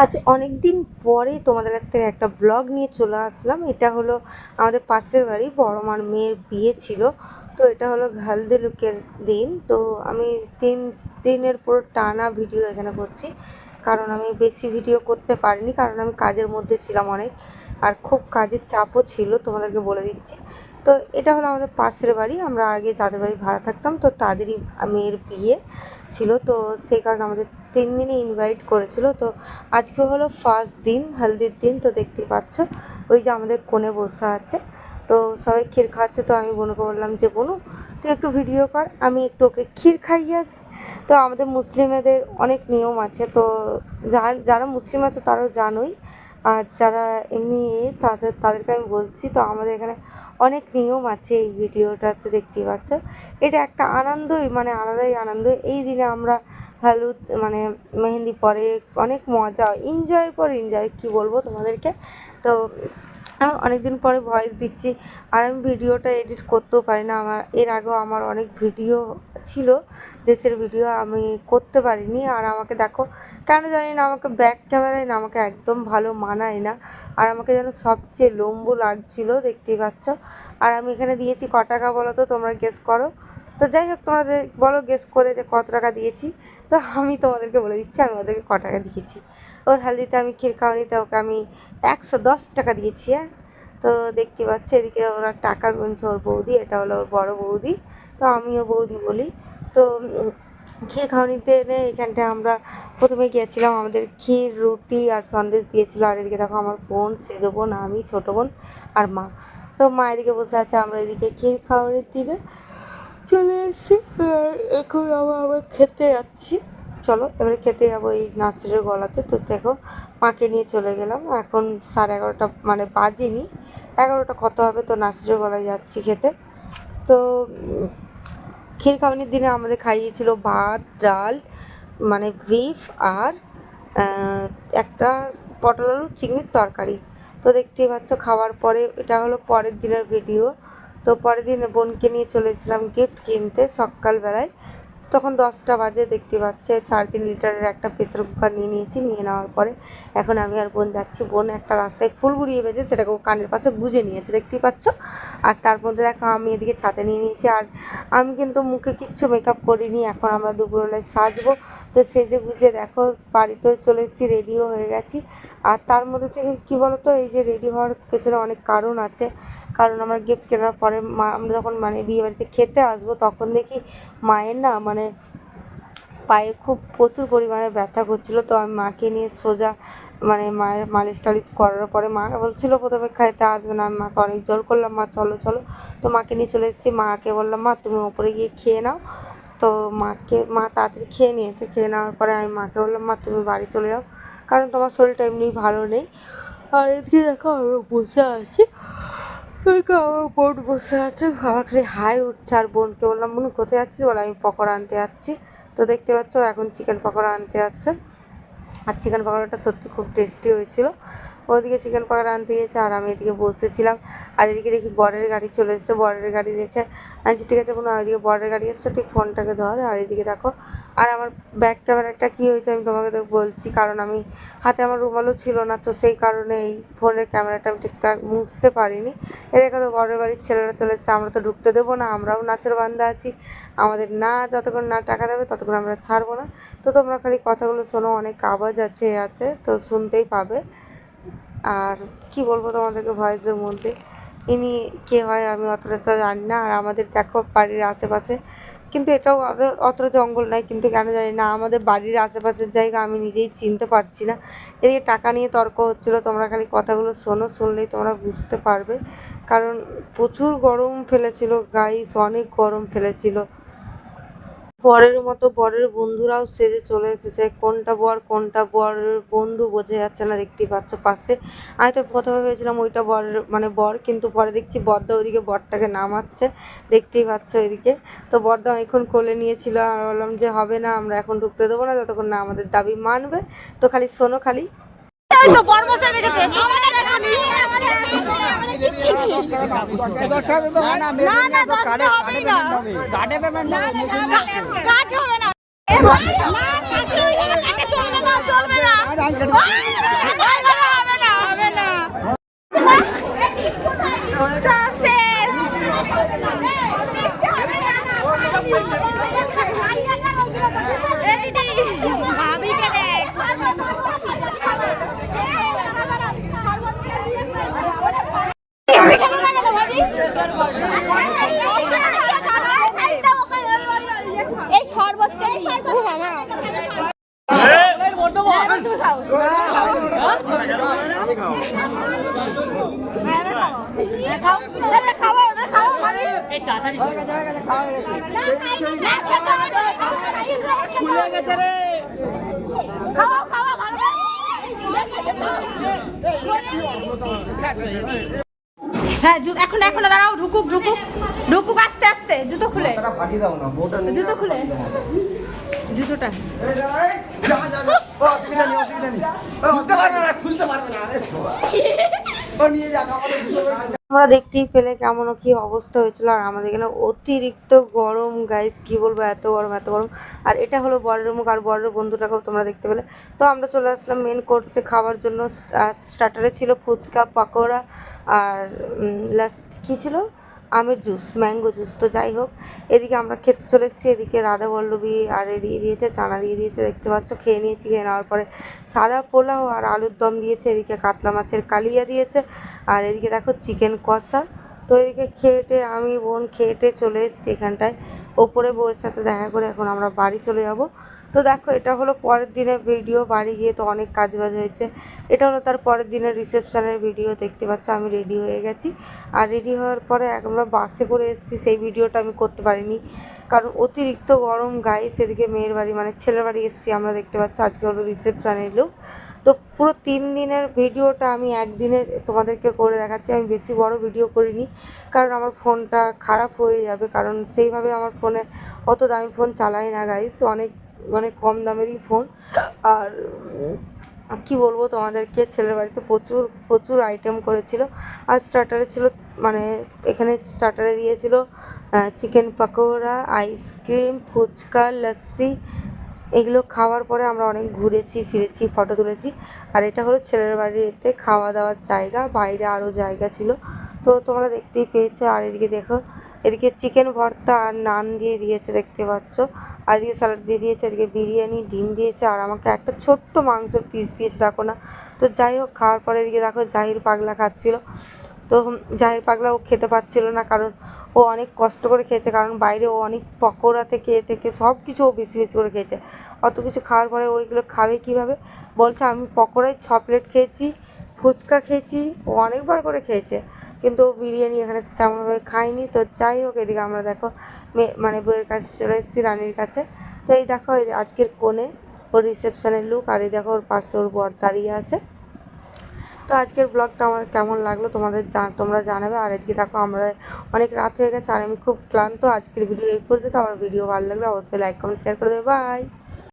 আজ অনেক দিন পরে তোমাদের কাছ থেকে একটা ব্লগ নিয়ে চলে আসলাম। এটা হলো আমাদের পাশের বাড়ি, বড় মার মেয়ের বিয়ে ছিল। তো এটা হলো হালদি লুকের দিন। তো আমি তিন দিনের পুরো টানা ভিডিও এখানে করছি। কারণ আমি বেশি ভিডিও করতে পারিনি, কারণ আমি কাজের মধ্যে ছিলাম অনেক আর খুব কাজের চাপও ছিল তোমাদেরকে বলে দিচ্ছি। তো এটা হলো আমাদের পাশের বাড়ি, আমরা আগে যাদের বাড়ি ভাড়া থাকতাম, তো তাদেরই মেয়ের বিয়ে ছিল, তো সেই কারণে আমাদের তিন দিনে ইনভাইট করেছিল। তো আজকে হলো ফার্স্ট দিন, হলদির দিন, তো দেখতেই পাচ্ছ, ওই যে আমাদের কোণে বসে আছে। তো সবাই ক্ষীর খাওয়াচ্ছে, তো আমি বোনকে বললাম যে, বোনু, তুই একটু ভিডিও কর, আমি একটু ওকে ক্ষীর খাইয়ে আসি। তো আমাদের মুসলিমেদের অনেক নিয়ম আছে, তো যার মুসলিম আছে তারাও জানোই। আর যারা এমনি তাদের, তাদেরকে আমি বলছি, তো আমাদের এখানে অনেক নিয়ম আছে এই ভিডিওটাতে দেখতেই পাচ্ছ। এটা একটা আনন্দই মানে আলাদাই আনন্দ। এই দিনে আমরা হলুদ মানে মেহেন্দি পরে অনেক মজা এনজয় পর এনজয় কী বলব তোমাদেরকে? তো আমি অনেক দিন পরে ভয়েস দিচ্ছি। আর আমি ভিডিওটা এডিট করতেও পারি না। আমার, এর আগেও আমার অনেক ভিডিও ছিল। দেশের ভিডিও আমি করতে পারিনি। আর আমাকে দেখো, কেন জানি না, আমাকে ব্যাক ক্যামেরায় না, আমাকে একদম ভালো মানায় না। আর আমাকে যেন সবচেয়ে লম্বু লাগছিল, দেখতেই পাচ্ছ। আর আমি এখানে দিয়েছি ক টাকা বলো তো, তোমরা গেস করো। তো যাই হোক, তোমাদের বলো গেস করে যে কত টাকা দিয়েছি। তো আমি তোমাদেরকে বলে দিচ্ছি, আমি ওদেরকে ক টাকা দিয়েছি। ওর হালদিতে আমি ক্ষীর খাওয়ানিতে ওকে আমি একশো দশ টাকা দিয়েছি হ্যাঁ? তো দেখতে পাচ্ছি, এদিকে ওরা টাকা গুনছে ওর বৌদি, এটা হলো ওর বড়ো বৌদি। তো আমিও বৌদি বলি। তো ক্ষীর খাওয়ানিতে এনে এখানটায় আমরা প্রথমে গিয়েছিলাম, আমাদের ক্ষীর, রুটি আর সন্দেশ দিয়েছিল। আর এদিকে দেখো আমার বোন, সেজো বোন, আমি ছোটো বোন আর মা। তো মা এদিকে বসে আছে, আমরা এদিকে ক্ষীর খাওয়ানির দিনে চলে এসেছি। এখন আবার আবার খেতে যাচ্ছি। চলো, এবারে খেতে যাব এই নার্সারির গলাতে। তো দেখো, মাকে নিয়ে চলে গেলাম। এখন সাড়ে এগারোটা মানে বাজেনি। এগারোটা কত হবে তো নার্সারির গলায় যাচ্ছি খেতে। তো ক্ষীর খাওয়ানির দিনে আমাদের খাইয়েছিল ভাত, ডাল মানে বিফ আর একটা পটল আলু, চিংড়ির তরকারি। তো দেখতেই পাচ্ছ, খাওয়ার পরে, এটা হলো পরের দিনের ভিডিও। তো পরের দিন বোনকে নিয়ে চলে এসেছিলাম গিফট কিনতে সকালবেলায়। তখন দশটা বাজে দেখতে পাচ্ছে, সাড়ে তিন লিটারের একটা প্রেসার কুকার নিয়ে নিয়েছি, নিয়ে নেওয়ার পরে এখন আমি আর বোন যাচ্ছি। বোন একটা রাস্তায় ফুল গুড়িয়ে বেছে সেটাকে কানের পাশে গুজে নিয়েছে, দেখতেই পাচ্ছ? আর তার মধ্যে দেখো, আমি এদিকে ছাতে নিয়ে নিয়েছি। আর আমি কিন্তু মুখে কিচ্ছু মেকআপ করিনি, এখন আমরা দুপুরবেলায় সাজবো। তো সেজে গুজে দেখো বাড়িতেও চলে এসেছি রেডিও হয়ে গেছি। আর তার মধ্যে থেকে কী বলতো, এই যে রেডি হওয়ার পেছনে অনেক কারণ আছে। কারণ আমার গিফট কেনার পরে মা, আমরা যখন মানে বিয়ে বাড়িতে খেতে আসব, তখন দেখি মায়ের না মানে পায়ে খুব প্রচুর পরিমাণে ব্যথা করছিল। তো আমি মাকে নিয়ে সোজা মানে মায়ের মালিশ টালিশ করার পরে মা বলছিল, প্রথমে খাইতে আসবে না। আমি মাকে অনেক জোর করলাম, মা, চলো চলো। তো মাকে নিয়ে চলে এসেছি। মাকে বললাম, মা, তুমি ওপরে গিয়ে খেয়ে নাও। তো মাকে, মা তাড়াতাড়ি খেয়ে নিয়েছে খেয়ে নেওয়ার পরে আমি মাকে বললাম, মা, তুমি বাড়ি চলে যাও। কারণ তোমার শরীরটা এমনি ভালো নেই। আর এদিকে দেখো আমি বসে আছি। বোন বসে আছে আমার খালি হাই উঠছে, আর বোনকে বললাম, বোন, কোথায় যাচ্ছিস বলে, আমি পকোড়া আনতে যাচ্ছি। তো দেখতে পাচ্ছ, এখন চিকেন পকোড়া আনতে যাচ্ছে। আর চিকেন পকোড়াটা সত্যি খুব টেস্টি হয়েছিল। ওদিকে চিকেন পকোড়া আনতে গিয়েছে আর আমি এদিকে বসেছিলাম। আর এদিকে দেখি বরের গাড়ি চলে এসেছে। বরের গাড়ি দেখে আনছি, ঠিক আছে, কোনো ওইদিকে বরের গাড়ি এসছে তুই ফোনটাকে ধর। আর এদিকে দেখো, আর আমার ব্যাক ক্যামেরাটা কী হয়েছে আমি তোমাকে তো বলছি, কারণ আমি হাতে আমার রুমালও ছিল না, তো সেই কারণে এই ফোনের ক্যামেরাটা আমি ঠিকঠাক মুছতে পারিনি। এ দেখো তো, বরের বাড়ির ছেলেরা চলে এসছে, আমরা তো ঢুকতে দেবো না, আমরাও নাচের বান্ধা আছি। আমাদের না যতক্ষণ না টাকা দেবে, ততক্ষণ আমরা ছাড়বো না। তো তোমরা খালি কথাগুলো শোনো, অনেক আওয়াজ আছে আছে, তো শুনতেই পাবে। আর কি বলব তোমাদেরকে ভয়েসের মধ্যে? ইনি কে হয় আমি অতটা জানি না, আর আমাদের দেখো বাড়ির আশেপাশে। কিন্তু এটাও অত- অতটা জঙ্গল নয়, কিন্তু কেন জানি না, আমাদের বাড়ির আশেপাশের জায়গা আমি নিজেই চিনতে পারছি না। এদিকে টাকা নিয়ে তর্ক হচ্ছিল, তোমরা খালি কথাগুলো শোনো, শুনলেই তোমরা বুঝতে পারবে। কারণ প্রচুর গরম ফেলেছিল গাইস অনেক গরম ফেলেছিল। বরের মতো বরের বন্ধুরাও সেজে চলে এসেছে। কোনটা বর, কোনটা বরের বন্ধু বোঝা যাচ্ছে না দেখতেই পাচ্ছ পাশে। আমি তো প্রথমে ভেবেছিলাম ওইটা বরের মানে বর, কিন্তু পরে দেখছি বরদা ওইদিকে বরটাকে নামাচ্ছে। দেখতেই পাচ্ছ এদিকে। তো বরদা অনেকক্ষণ কোলে নিয়েছিল আর বললাম যে হবে না, আমরা এখন ঢুকতে দেবো না, যতক্ষণ না আমাদের দাবি মানবে। তো খালি শোনো খালি। তো দেখেছে না না দশ টাকা হবেই না কাটে পেমেন্ট কাট হবে না কাছে ওইখানে কাটে চলবে না চলবে না হবে না হবে না হবে না Success! এ দিদি ভাবিকে দেখ এই শরবত খাওয়া খাওয়া ভালো হ্যাঁ এখন এখন দাঁড়াও ঢুকুক ঢুকুক। ঢুকুক আস্তে আস্তে জুতো খুলে। জুতো খুলে। জুতোটা। আমরা দেখতেই পেলে কেমন কি অবস্থা হয়েছিল আর আমাদের এখানে অতিরিক্ত গরম গাইস কি বলব এত গরম এত গরম। আর এটা হলো বরের মুখ আর বরের বন্ধুটাকেও তোমরা দেখতে পেলে। তো আমরা চলে আসলাম মেন কোর্সে খাওয়ার জন্য স্টার্টারে ছিল ফুচকা পাকোড়া আর উম, লাস কী ছিল? আমের জুস, ম্যাঙ্গো জুস, তো যাই হোক, এদিকে আমরা খেতে চলে এসেছি, এদিকে রাধা বল্লভী আর এ দিয়ে দিয়েছে, চানা দিয়ে দিয়েছে, দেখতে পাচ্ছ, খেয়ে নিয়েছি, খেয়ে নেওয়ার পরে সাদা পোলাও আর আলুর দম দিয়েছে, এদিকে কাতলা মাছের কালিয়া দিয়েছে, আর এদিকে দেখো চিকেন কষা, তো এদিকে খেয়েটে আমি বোন খেয়েটে চলে এসেছি এখানটায় ওপরে বউয়ের সাথে দেখা করে এখন আমরা বাড়ি চলে যাব। তো দেখো, এটা হলো পরের দিনের ভিডিও বাড়ি গিয়ে তো অনেক কাজ বাজ হয়েছে। এটা হলো তার পরের দিনের রিসেপশনের ভিডিও দেখতে পাচ্ছ আমি রেডি হয়ে গেছি। আর রেডি হওয়ার পরে আমরা বাসে করে এসেছি, সেই ভিডিওটা আমি করতে পারিনি। কারণ অতিরিক্ত গরম, গায়ে সেদিকে মেয়ের বাড়ি মানে ছেলের বাড়ি এসেছি, আমরা দেখতে পাচ্ছি আজকে হলো রিসেপশনের লুক তো পুরো তিন দিনের ভিডিওটা আমি একদিনে তোমাদেরকে করে দেখাচ্ছি। আমি বেশি বড় ভিডিও করিনি, কারণ আমার ফোনটা খারাপ হয়ে যাবে, কারণ সেইভাবে আমার ফোনে অত দামি ফোন চালাই না গাইস অনেক মানে কম দামেরই ফোন। আর কি বলব তোমাদেরকে, ছেলের বাড়িতে প্রচুর প্রচুর আইটেম করেছিল। আর স্টার্টারে ছিল মানে এখানে স্টার্টারে দিয়েছিল chicken pakora ice cream phuchka lassi এগুলো খাওয়ার পরে আমরা অনেক ঘুরেছি, ফিরেছি ফটো তুলেছি। আর এটা হলো ছেলের বাড়িতে খাওয়া দাওয়ার জায়গা, বাইরে আরও জায়গা ছিল। তো তোমরা দেখতেই পেয়েছ, আর এদিকে দেখো, এদিকে চিকেন ভর্তা আর নান দিয়ে দিয়েছে দেখতে পাচ্ছ। আর এদিকে স্যালাড দিয়ে দিয়েছে, এদিকে বিরিয়ানি, ডিম দিয়েছে, আর আমাকে একটা ছোট্ট মাংসের পিস দিয়েছে, দেখো না। তো যাই হোক, খাওয়ার পরে এদিকে দেখো, জাহির পাগলা খাচ্ছিল। তো জাহির পাগলা ও খেতে পাচ্ছিল না কারণ ও অনেক কষ্ট করে খেয়েছে, কারণ বাইরে ও অনেক পকোড়া থেকে, এ থেকে সব কিছু ও বেশি বেশি করে খেয়েছে। অত কিছু খাওয়ার পরে ওইগুলো খাবে কীভাবে? বলছে, আমি পকোড়ায় ছ প্লেট খেয়েছি, ফুচকা খেয়েছি, ও অনেকবার করে খেয়েছে, কিন্তু বিরিয়ানি এখানে তেমনভাবে খায়নি। তো যাই হোক, এদিকে আমরা দেখো মানে বইয়ের কাছে চলে এসেছি রানীর কাছে। তো এই দেখো আজকের কোণে ওর রিসেপশনের লুক আর এই দেখো ওর পাশে ওর বর দাঁড়িয়ে আছে। তো আজকের ব্লগটা আমার কেমন লাগল তোমাদের তোমরা জানাবে। আর এদিকে দেখো, আমরা অনেক রাত হয়ে গেছে, আর আমি খুব ক্লান্ত। আজকের ভিডিও এই পর্যন্ত। আমার ভিডিও ভালো লাগলে অবশ্যই লাইক কমেন্ট শেয়ার করে দেবে। বাই